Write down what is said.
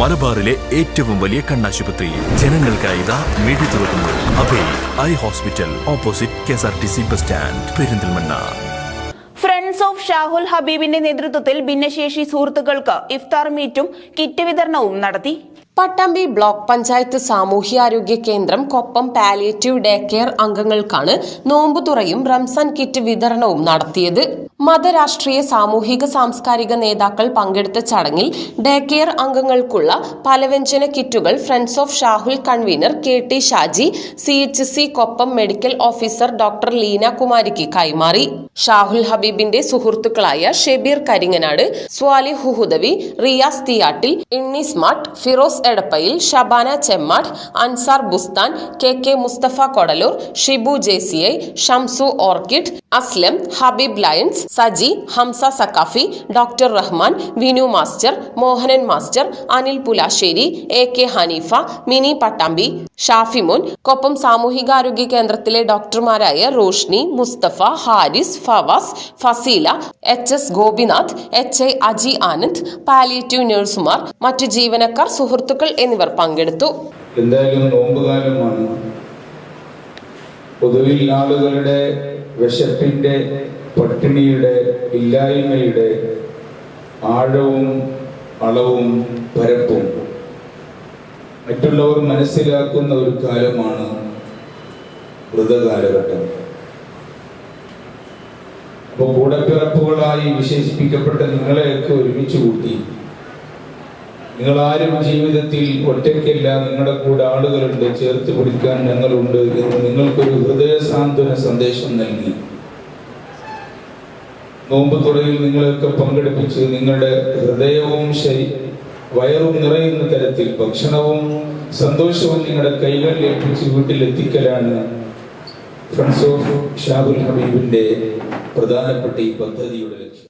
മലബാറിലെ ഏറ്റവും വലിയ കണ്ണാശുപത്രി. ജനങ്ങൾക്കായി ഇതാ മിഴി തുറക്കുന്നു. Abhay eye hospital opposite K S R T C bus stand Perinthalmanna. Friends of Shahul ഹബീബിന്റെ നേതൃത്വത്തിൽ ഭിന്നശേഷി സുഹൃത്തുക്കൾക്ക് ഇഫ്താർ മീറ്റും കിറ്റ് വിതരണവും നടത്തി. പട്ടാമ്പി ബ്ലോക്ക് പഞ്ചായത്ത് സാമൂഹ്യാരോഗ്യ കേന്ദ്രം കൊപ്പം പാലിയേറ്റീവ് ഡേ കെയർ അംഗങ്ങൾക്കാണ് നോമ്പുതുറയും റംസാൻ കിറ്റ് വിതരണവും നടത്തിയത്. മതരാഷ്ട്രീയ സാമൂഹിക സാംസ്കാരിക നേതാക്കൾ പങ്കെടുത്ത ചടങ്ങിൽ ഡേ കെയർ അംഗങ്ങൾക്കുള്ള പലവ്യഞ്ജന കിറ്റുകൾ friends of Shahul convener K T Shaji C H C Koppam medical officer doctor Leena കുമാരിക്ക് കൈമാറി. ഷാഹുൽ ഹബീബിന്റെ സുഹൃത്തുക്കളായ Shebeer Karinganad Swali Hudawi Riyas Thiyattil Inni smart Firoz Edappayil Shabana Chemmatt Ansar Bustan K K Mustafa Kodalur Shibu J Shamsu orchid Aslam Habeeb lions Saji Hamza Sakhafi doctor Rahman Vinu master Mohanan master Anil Pulassery A K Haneefa Mini Pattambi ഷാഫിമുൻ Koppam സാമൂഹികാരോഗ്യ കേന്ദ്രത്തിലെ ഡോക്ടർമാരായ Roshni Mustafa Haris Fawas Fazeela H S Gopinath H I Aji Anand palliative നഴ്സുമാർ മറ്റു ജീവനക്കാർ സുഹൃത്തുക്കൾ എന്നിവർ പങ്കെടുത്തു. എന്തായാലും പൊതുവിൽ ആളുകളുടെ വിശപ്പിന്റെ പട്ടിണിയുടെ ഇല്ലായ്മയുടെ ആഴവും അളവും പരപ്പും മറ്റുള്ളവർ മനസ്സിലാക്കുന്ന ഒരു കാലമാണ് വ്രതകാലഘട്ടം അപ്പോൾ കൂടപ്പിറപ്പുകളായി വിശേഷിപ്പിക്കപ്പെട്ട നിങ്ങളെയൊക്കെ ഒരുമിച്ച് കൂട്ടി. നിങ്ങളാരും ജീവിതത്തിൽ ഒറ്റയ്ക്കല്ല നിങ്ങളുടെ കൂടെ ആളുകളുണ്ട് ചേർത്ത് പിടിക്കാൻ ഞങ്ങളുണ്ട് എന്ന് നിങ്ങൾക്കൊരു ഹൃദയ സാന്ത്വന സന്ദേശം നൽകി. നോമ്പ് തുറയിൽ നിങ്ങളെയൊക്കെ പങ്കെടുപ്പിച്ച് നിങ്ങളുടെ ഹൃദയവും ശരി വയറും നിറയുന്ന തരത്തിൽ ഭക്ഷണവും സന്തോഷവും നിങ്ങളുടെ കൈകളിൽ ഏൽപ്പിച്ച് വീട്ടിലെത്തിക്കലാണ് ഫ്രണ്ട്സ് ഓഫ് ഷാഹുൽ ഹബീബിന്റെ പ്രധാനപ്പെട്ട ഈ പദ്ധതിയുടെ ലക്ഷ്യം.